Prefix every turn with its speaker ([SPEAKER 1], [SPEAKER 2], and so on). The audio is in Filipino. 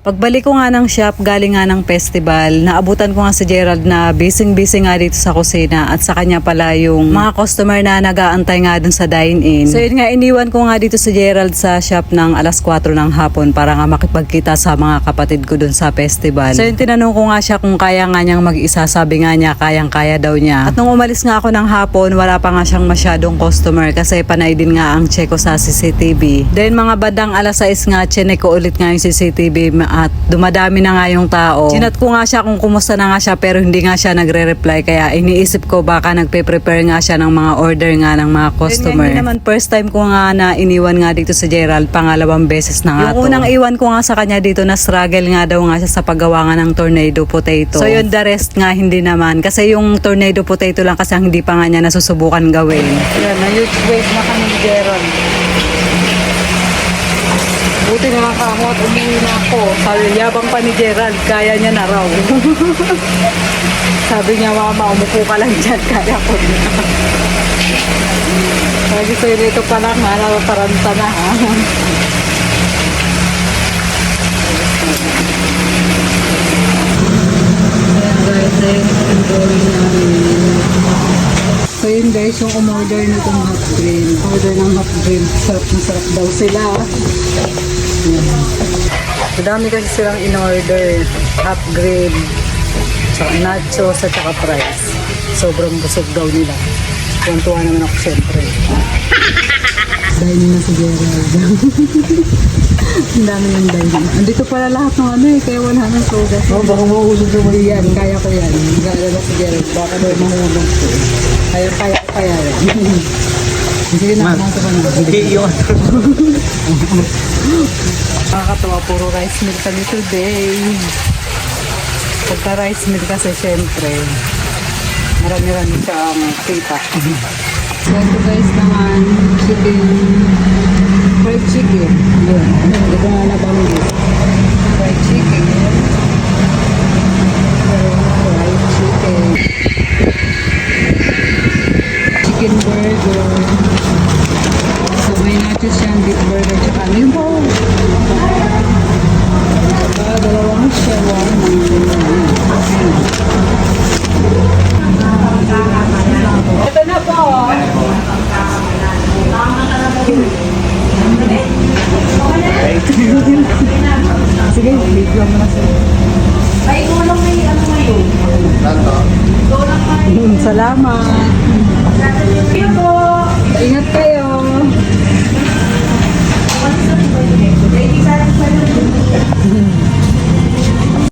[SPEAKER 1] Pagbalik ko nga ng shop, galing nga ng festival, naabutan ko nga si Gerald na busy-busy nga dito sa kusina at sa kanya pala yung mga customer na nag-aantay nga dun sa dine-in. So yun nga, iniwan ko nga dito si Gerald sa shop ng alas 4 ng hapon para nga makipagkita sa mga kapatid ko dun sa festival. So yun, tinanong ko nga siya kung kaya nga niyang mag-isa, sabi nga niya, kayang-kaya daw niya. At nung umalis nga ako ng hapon, wala pa nga siyang masyadong customer kasi panay din nga ang check ko sa CCTV. Then mga badang alas 6 nga, chinek ko ulit nga yung CCTV at dumadami na nga yung tao. Sinat ko nga siya kung kumusta na nga siya pero hindi nga siya nagre-reply kaya iniisip ko baka nagpe-prepare nga siya ng mga order nga ng mga customer. Yun naman first time ko nga na iniwan nga dito si Gerald, pangalawang beses na nga Yung unang iwan ko nga sa kanya dito na struggle nga daw nga siya sa paggawa nga ng tornado potato. So yun the rest nga hindi naman kasi yung tornado potato lang kasi hindi pa nga niya nasusubukan gawin. Yan, na-wait na kami ni Gerald. Buti ako at umuwi na ako. Sabi, yabang pa ni Gerald, kaya niya na raw. Sabi niya, mama, umupo ka lang dyan, kaya ko na. Sabi sa'yo, dito pa lang, ha, napaparanta na, ha. So yun guys, yung umorder nitong hot green. Order ng hot green. Sarap na sarap daw sila. Madami kasi silang in-order. Green. Tsaka nachos at saka fries. Sobrang busog daw nila. Tuwan-tuwa naman ako syempre. Dining na si Gerald. Ang dami ng dining. Andito pala lahat ng ano eh, kaya wala nang soda.
[SPEAKER 2] Oh, baka mausog sa mga
[SPEAKER 1] Yan, kaya ko yan. Nag-aalala si Gerald. Baka daw mahulog ko. Kaya, kaya kaya yan. Sige na, kumanta ka na.
[SPEAKER 2] Hindi yun.
[SPEAKER 1] Nakakatawa, puro rice meal kami today. Pagka rice meal kasi syempre, marami-rami siyang kita. So ito guys naman, chicken, fried chicken. Yun, hindi ko nga nabanggit. Fried chicken. Fried chicken. Chicken burger. So may nachos siyang beef burger tsaka yung bowl. Tsaka dalawang shawarma. Ito na po. Sige, video mo na sila.
[SPEAKER 3] Ay, ulang may ano ngayon.
[SPEAKER 1] Salamat. Ingat kayo.